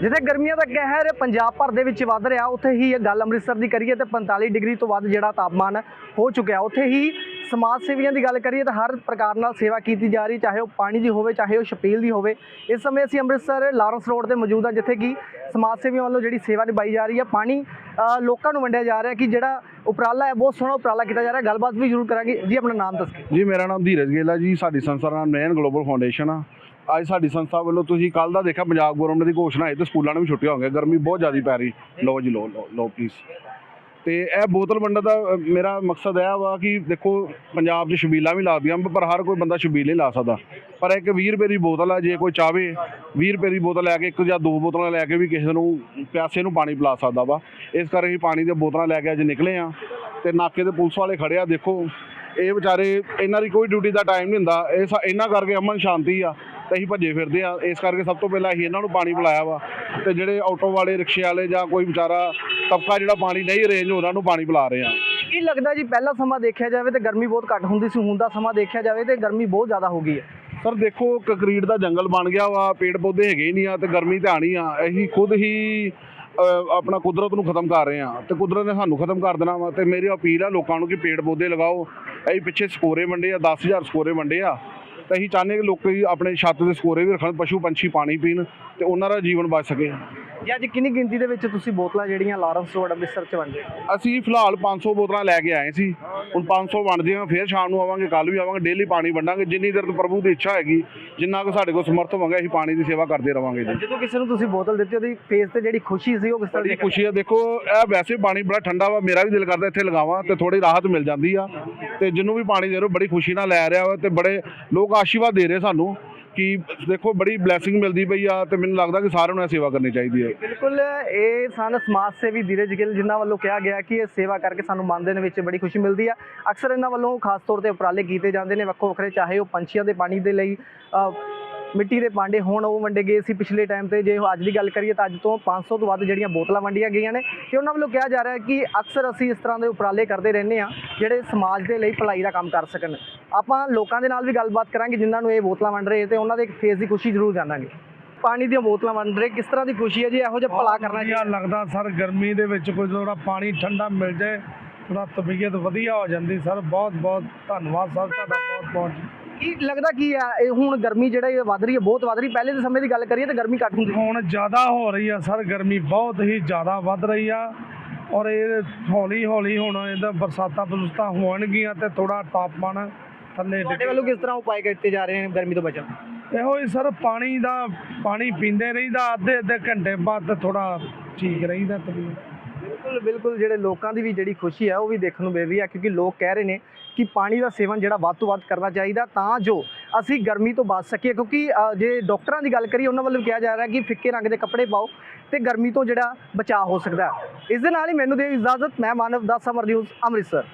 ਜਿੱਥੇ ਗਰਮੀਆਂ ਦਾ ਕਹਿਰ ਪੰਜਾਬ ਭਰ ਦੇ ਵਿੱਚ ਵੱਧ ਰਿਹਾ, ਉੱਥੇ ਹੀ ਇਹ ਗੱਲ ਅੰਮ੍ਰਿਤਸਰ ਦੀ ਕਰੀਏ ਤੇ 45 ਡਿਗਰੀ ਤੋਂ ਵੱਧ ਜਿਹੜਾ ਤਾਪਮਾਨ ਹੋ ਚੁੱਕਿਆ ਉੱਥੇ ਹੀ ਸਮਾਜ ਸੇਵੀਆਂ ਦੀ ਗੱਲ ਕਰੀਏ ਤਾਂ ਹਰ ਪ੍ਰਕਾਰ ਨਾਲ ਸੇਵਾ ਕੀਤੀ ਜਾ ਰਹੀ, ਚਾਹੇ ਉਹ ਪਾਣੀ ਦੀ ਹੋਵੇ, ਚਾਹੇ ਉਹ ਛਪੀਲ ਦੀ ਹੋਵੇ। ਇਸ ਸਮੇਂ ਅਸੀਂ ਅੰਮ੍ਰਿਤਸਰ, ਲਾਰੈਂਸ ਰੋਡ ਤੇ ਮੌਜੂਦ ਹਾਂ, ਜਿੱਥੇ ਕਿ ਸਮਾਜ ਸੇਵੀਆਂ ਵੱਲੋਂ ਜਿਹੜੀ ਸੇਵਾ ਨਿਭਾਈ ਜਾ ਰਹੀ ਹੈ। ਪਾਣੀ ਲੋਕਾਂ ਨੂੰ ਵੰਡਿਆ ਜਾ ਰਿਹਾ ਕਿ ਜਿਹੜਾ ਉਪਰਾਲਾ ਹੈ, ਬਹੁਤ ਸੋਹਣਾ ਉਪਰਾਲਾ ਕੀਤਾ ਜਾ ਰਿਹਾ। ਗੱਲਬਾਤ ਵੀ ਜ਼ਰੂਰ ਕਰਾਂਗੇ। ਜੀ, ਆਪਣਾ ਨਾਮ ਦੱਸੋ। ਜੀ, ਮੇਰਾ ਨਾਮ ਧੀਰਜ ਗੇਲਾ ਜੀ। ਸਾਡੀ ਸੰਸਥਾ ਦਾ ਮੇਨ ਗਲੋਬਲ ਫਾਊਂਡੇਸ਼ਨ ਆ। ਅੱਜ ਸਾਡੀ ਸੰਸਥਾ ਵੱਲੋਂ ਤੁਸੀਂ ਕੱਲ ਦਾ ਦੇਖਿਆ, ਪੰਜਾਬ ਗਵਰਨਮੈਂਟ ਦੀ ਘੋਸ਼ਣਾ ਹੈ ਤੇ ਸਕੂਲਾਂ ਨੂੰ ਵੀ ਛੁੱਟੀਆਂ ਹੋਣਗੀਆਂ। ਗਰਮੀ ਬਹੁਤ ਜ਼ਿਆਦਾ ਪੈ ਰਹੀ। ਲਓ ਜੀ, ਲਓ, ਲਓ- ਲਓ ਪਲੀਜ਼ ਤੇ ਇਹ ਬੋਤਲ ਵੰਡਣ ਦਾ ਮੇਰਾ ਮਕਸਦ ਇਹ ਵਾ ਕਿ ਦੇਖੋ, ਪੰਜਾਬ 'ਚ ਛਬੀਲਾਂ ਵੀ ਲੱਗਦੀਆਂ ਪਰ ਹਰ ਕੋਈ ਬੰਦਾ ਛਬੀਲ ਨਹੀਂ ਲਾ ਸਕਦਾ। ਪਰ ਇੱਕ 20 ਰੁਪਏ ਦੀ ਬੋਤਲ ਆ, ਜੇ ਕੋਈ ਚਾਹਵੇ 20 ਰੁਪਏ ਦੀ ਬੋਤਲ ਲੈ ਕੇ ਇੱਕ ਜਾਂ ਦੋ ਬੋਤਲਾਂ ਲੈ ਕੇ ਵੀ ਕਿਸੇ ਨੂੰ, ਪਿਆਸੇ ਨੂੰ ਪਾਣੀ ਪਿਲਾ ਸਕਦਾ ਵਾ। ਇਸ ਕਰਕੇ ਅਸੀਂ ਪਾਣੀ ਦੀਆਂ ਬੋਤਲਾਂ ਲੈ ਕੇ ਅੱਜ ਨਿਕਲੇ ਆ। ਤੇ ਨਾਕੇ ਤੇ ਪੁਲਿਸ ਵਾਲੇ ਖੜੇ ਆ, ਦੇਖੋ। ਇਹ ਵਿਚਾਰੇ, ਇਹਨਾਂ ਦੀ ਕੋਈ ਡਿਊਟੀ ਦਾ ਟਾਈਮ ਨਹੀਂ ਹੁੰਦਾ। ਇਹ ਸਾ- ਇਹਨਾਂ ਕਰਕੇ ਅਮਨ ਸ਼ਾਂਤੀ ਆ। ਤੇ ਅਸੀਂ ਭੱਜੇ ਫਿਰਦੇ ਆ। ਇਸ ਕਰਕੇ ਸਭ ਤੋਂ ਪਹਿਲਾਂ ਅਸੀਂ ਇਹਨਾਂ ਨੂੰ ਪਾਣੀ ਪਿਲਾਇਆ ਵਾ ਤੇ ਜਿਹੜੇ ਆਟੋ ਵਾਲੇ ਰਿਕਸ਼ੇ ਵਾਲੇ ਜਾਂ ਕੋਈ ਵਿਚਾਰਾ ਤਬਕਾ ਜਿਹੜਾ ਪਾਣੀ ਨਹੀਂ ਅਰੇਂਜ ਉਹਨਾਂ ਨੂੰ ਪਾਣੀ ਪਿਲਾ ਰਹੇ ਆ। ਕੀ ਲੱਗਦਾ ਜੀ ਪਹਿਲਾ ਸਮਾਂ ਦੇਖਿਆ ਜਾਵੇ ਤੇ ਗਰਮੀ ਬਹੁਤ ਘੱਟ ਹੁੰਦੀ ਸੀ ਹੁਣ ਦਾ ਸਮਾਂ ਦੇਖਿਆ ਜਾਵੇ ਤੇ ਗਰਮੀ ਬਹੁਤ ਜ਼ਿਆਦਾ ਹੋ ਗਈ ਹੈ। ਸਰ ਦੇਖੋ ਕੰਕਰੀਟ ਦਾ ਜੰਗਲ ਬਣ ਗਿਆ ਵਾ ਪੇੜ ਪੌਦੇ ਹੈਗੇ ਹੀ ਨਹੀਂ ਆ ਤੇ ਗਰਮੀ ਤੇ ਆਣੀ ਆ। ਅਸੀਂ ਖੁਦ ਹੀ ਆਪਣਾ ਕੁਦਰਤ ਨੂੰ ਖਤਮ ਕਰ ਰਹੇ ਆ ਤੇ ਕੁਦਰਤ ਨੇ ਸਾਨੂੰ ਖਤਮ ਕਰ ਦੇਣਾ ਵਾ ਤੇ ਮੇਰੀ ਅਪੀਲ ਆ ਲੋਕਾਂ ਨੂੰ ਕਿ ਪੇੜ ਪੌਦੇ ਲਗਾਓ। ਅਸੀਂ ਪਿੱਛੇ ਸਕੋਰੇ ਵੰਡੇ ਆ 10000 ਸਕੋਰੇ ਵੰਡੇ ਆ। ਤੇ ਅਸੀਂ ਚਾਹੁੰਦੇ ਕਿ ਲੋਕੀ ਆਪਣੇ ਛੱਤ ਦੇ ਸਕੋਰੇ ਵੀ ਰੱਖਣ, ਪਸ਼ੂ ਪੰਛੀ ਪਾਣੀ ਪੀਣ ਤੇ ਉਹਨਾਂ ਦਾ ਜੀਵਨ ਬਚ ਸਕੇ। ਜੀ ਅੱਜ ਕਿੰਨੀ ਗਿਣਤੀ ਦੇ ਵਿੱਚ ਤੁਸੀਂ ਬੋਤਲਾਂ ਜਿਹੜੀਆਂ ਲਾਰੈਂਸ ਰੋਡ ਅੰਮ੍ਰਿਤਸਰ ਚ ਵੰਡੇ? ਅਸੀਂ ਫਿਲਹਾਲ 500 ਬੋਤਲਾਂ ਲੈ ਕੇ ਆਏ ਸੀ। ਹੁਣ 500 ਵੰਡਦੇ ਆ ਫਿਰ ਸ਼ਾਮ ਨੂੰ ਆਵਾਂਗੇ ਕੱਲ ਵੀ ਆਵਾਂਗੇ ਡੇਲੀ ਪਾਣੀ ਵੰਡਾਂਗੇ। ਜਿੰਨੀ ਦੇਰ ਤੱਕ ਪ੍ਰਭੂ ਦੀ ਇੱਛਾ ਹੈਗੀ ਜਿੰਨਾ ਕੁ ਸਾਡੇ ਕੋਲ ਸਮਰਥ ਹੋਵਾਂਗੇ ਅਸੀਂ ਪਾਣੀ ਦੀ ਸੇਵਾ ਕਰਦੇ ਰਵਾਂਗੇ ਜੀ। ਜਦੋਂ ਕਿਸੇ ਨੂੰ ਤੁਸੀਂ ਬੋਤਲ ਦਿੱਤੀ ਉਹਦੀ ਫੇਸ ਤੇ ਜਿਹੜੀ ਖੁਸ਼ੀ ਸੀ ਉਹ ਕਿਸ ਤਰ੍ਹਾਂ ਦੀ ਖੁਸ਼ੀ ਆ ਦੇਖੋ ਇਹ ਵੈਸੇ ਪਾਣੀ ਬੜਾ ਠੰਡਾ ਵਾ ਮੇਰਾ ਵੀ ਦਿਲ ਕਰਦਾ ਇੱਥੇ ਲਗਾਵਾਂ ਤੇ ਥੋੜੀ ਰਾਹਤ ਮਿਲ ਜਾਂਦੀ ਆ। ਤੇ ਜਿਹਨੂੰ ਵੀ ਪਾਣੀ ਦੇ ਰਹੇ ਹੋ ਬੜੀ ਖੁਸ਼ੀ ਨਾਲ ਲੈ ਰਿਹਾ ਵਾ ਤੇ ਬੜੇ ਲੋਕ ਆਸ਼ੀਰਵਾਦ ਦੇ ਰਹੇ ਸਾਨੂੰ। ਕਿ ਦੇਖੋ ਬੜੀ ਬਲੇਸਿੰਗ ਮਿਲਦੀ ਪਈ ਆ ਤੇ ਮੈਨੂੰ ਲੱਗਦਾ ਕਿ ਸਾਰਿਆਂ ਨੂੰ ਇਹ ਸੇਵਾ ਕਰਨੀ ਚਾਹੀਦੀ ਹੈ ਬਿਲਕੁਲ, ਇਹ ਸਨ ਸਮਾਜ ਸੇਵੀ ਧੀਰਜ ਗਿੱਲ ਜਿਨ੍ਹਾਂ ਵੱਲੋਂ ਕਿਹਾ ਗਿਆ ਕਿ ਇਹ ਸੇਵਾ ਕਰਕੇ ਸਾਨੂੰ ਮਨ ਦੇ ਵਿੱਚ ਬੜੀ ਖੁਸ਼ੀ ਮਿਲਦੀ ਆ। ਅਕਸਰ ਇਹਨਾਂ ਵੱਲੋਂ ਖਾਸ ਤੌਰ ਤੇ ਉਪਰਾਲੇ ਕੀਤੇ ਜਾਂਦੇ ਨੇ, ਵੱਖੋ ਵੱਖਰੇ, ਚਾਹੇ ਉਹ ਪੰਛੀਆਂ ਦੇ ਪਾਣੀ ਦੇ ਲਈ ਮਿੱਟੀ ਦੇ ਭਾਂਡੇ ਹੋਣ, ਉਹ ਵੰਡੇ ਗਏ ਸੀ ਪਿਛਲੇ ਟਾਈਮ ਤੇ। ਜੇ ਅੱਜ ਦੀ ਗੱਲ ਕਰੀਏ ਤਾਂ ਅੱਜ ਤੋਂ 500 ਤੋਂ ਵੱਧ ਜਿਹੜੀਆਂ ਬੋਤਲਾਂ ਵੰਡੀਆਂ ਗਈਆਂ ਨੇ ਤੇ ਉਹਨਾਂ ਵੱਲੋਂ ਕਿਹਾ ਜਾ ਰਿਹਾ ਕਿ ਅਕਸਰ ਅਸੀਂ ਇਸ ਤਰ੍ਹਾਂ ਦੇ ਉਪਰਾਲੇ ਕਰਦੇ ਰਹਿੰਦੇ ਆ ਜਿਹੜੇ ਸਮਾਜ ਦੇ ਲਈ ਭਲਾਈ ਦਾ ਕੰਮ ਕਰ ਸਕਣ। ਆਪਾਂ ਲੋਕਾਂ ਦੇ ਨਾਲ ਵੀ ਗੱਲਬਾਤ ਕਰਾਂਗੇ ਜਿਨ੍ਹਾਂ ਨੂੰ ਇਹ ਬੋਤਲਾਂ ਵੰਡ ਰਹੇ ਤੇ ਉਹਨਾਂ ਦੇ ਫੇਸ ਦੀ ਖੁਸ਼ੀ ਜ਼ਰੂਰ ਜਾਣਾਂਗੇ। ਪਾਣੀ ਦੀਆਂ ਬੋਤਲਾਂ ਵੰਡ ਰਹੇ ਕਿਸ ਤਰ੍ਹਾਂ ਦੀ ਖੁਸ਼ੀ ਹੈ ਜੀ? ਇਹੋ ਜਿਹਾ ਭਲਾ ਕਰਨਾ ਵਧੀਆ ਲੱਗਦਾ ਸਰ ਗਰਮੀ ਦੇ ਵਿੱਚ ਕੋਈ ਥੋੜਾ ਪਾਣੀ ਠੰਡਾ ਮਿਲ ਜਾਏ ਥੋੜਾ ਤਬੀਅਤ ਵਧੀਆ ਹੋ ਜਾਂਦੀ। ਸਰ ਬਹੁਤ ਬਹੁਤ ਧੰਨਵਾਦ ਸਰ ਤੁਹਾਡਾ ਬਹੁਤ ਬਹੁਤ ਕੀ ਲੱਗਦਾ ਕੀ ਆ ਇਹ ਹੁਣ ਗਰਮੀ ਜਿਹੜਾ ਇਹ ਵੱਧ ਰਹੀ ਹੈ ਬਹੁਤ ਵੱਧ ਰਹੀ ਪਹਿਲੇ ਦੇ ਸਮੇਂ ਦੀ ਗੱਲ ਕਰੀਏ ਤਾਂ ਗਰਮੀ ਘੱਟ ਹੁੰਦੀ ਸੀ। ਹੁਣ ਜ਼ਿਆਦਾ ਹੋ ਰਹੀ ਆ ਸਰ ਗਰਮੀ ਬਹੁਤ ਹੀ ਜ਼ਿਆਦਾ ਵੱਧ ਰਹੀ ਆ। ਔਰ ਇਹ ਹੌਲੀ ਹੌਲੀ ਹੁਣ ਇਹਦਾ ਬਰਸਾਤਾਂ ਬਰਸਾਤਾਂ ਹੋਣਗੀਆਂ ਤੇ ਥੋੜਾ ਤਾਪਮਾਨ ਥੱਲੇ ਤੁਹਾਡੇ ਵੱਲੋਂ ਕਿਸ ਤਰ੍ਹਾਂ ਉਪਾਅ ਕੀਤੇ ਜਾ ਰਹੇ ਨੇ ਗਰਮੀ ਤੋਂ ਬਚਣ? ਇਹੋ ਹੀ ਸਰ ਪਾਣੀ ਦਾ ਪਾਣੀ ਪੀਂਦੇ ਰਹੀਦਾ ਅੱਧੇ ਅੱਧੇ ਘੰਟੇ ਬਾਅਦ ਥੋੜਾ ਠੀਕ ਰਹੀਦਾ ਤਬੀਅਤ ਬਿਲਕੁਲ ਬਿਲਕੁਲ ਜਿਹੜੇ ਲੋਕਾਂ ਦੀ ਵੀ ਜਿਹੜੀ ਖੁਸ਼ੀ ਹੈ ਉਹ ਵੀ ਦੇਖਣ ਨੂੰ ਮਿਲ ਰਹੀ ਹੈ ਕਿਉਂਕਿ ਲੋਕ ਕਹਿ ਰਹੇ ਨੇ ਕਿ ਪਾਣੀ ਦਾ ਸੇਵਨ ਜਿਹੜਾ ਵੱਧ ਤੋਂ ਵੱਧ ਕਰਨਾ ਚਾਹੀਦਾ ਤਾਂ ਜੋ ਅਸੀਂ ਗਰਮੀ ਤੋਂ ਬਚ ਸਕੀਏ ਕਿਉਂਕਿ ਅ, ਜੇ ਡਾਕਟਰਾਂ ਦੀ ਗੱਲ ਕਰੀਏ ਉਹਨਾਂ ਵੱਲੋਂ ਕਿਹਾ ਜਾ ਰਿਹਾ ਕਿ ਫਿੱਕੇ ਰੰਗ ਦੇ ਕੱਪੜੇ ਪਾਓ ਤੇ ਗਰਮੀ ਤੋਂ ਜਿਹੜਾ ਬਚਾਅ ਹੋ ਸਕਦਾ। ਹੈ ਇਸ ਦੇ ਨਾਲ ਹੀ ਮੈਨੂੰ ਦੇ ਇਜਾਜ਼ਤ ਮੈਂ ਮਾਨਵ ਦਾਸ ਸਮਰ ਨਿਊਜ਼ ਅੰਮ੍ਰਿਤਸਰ।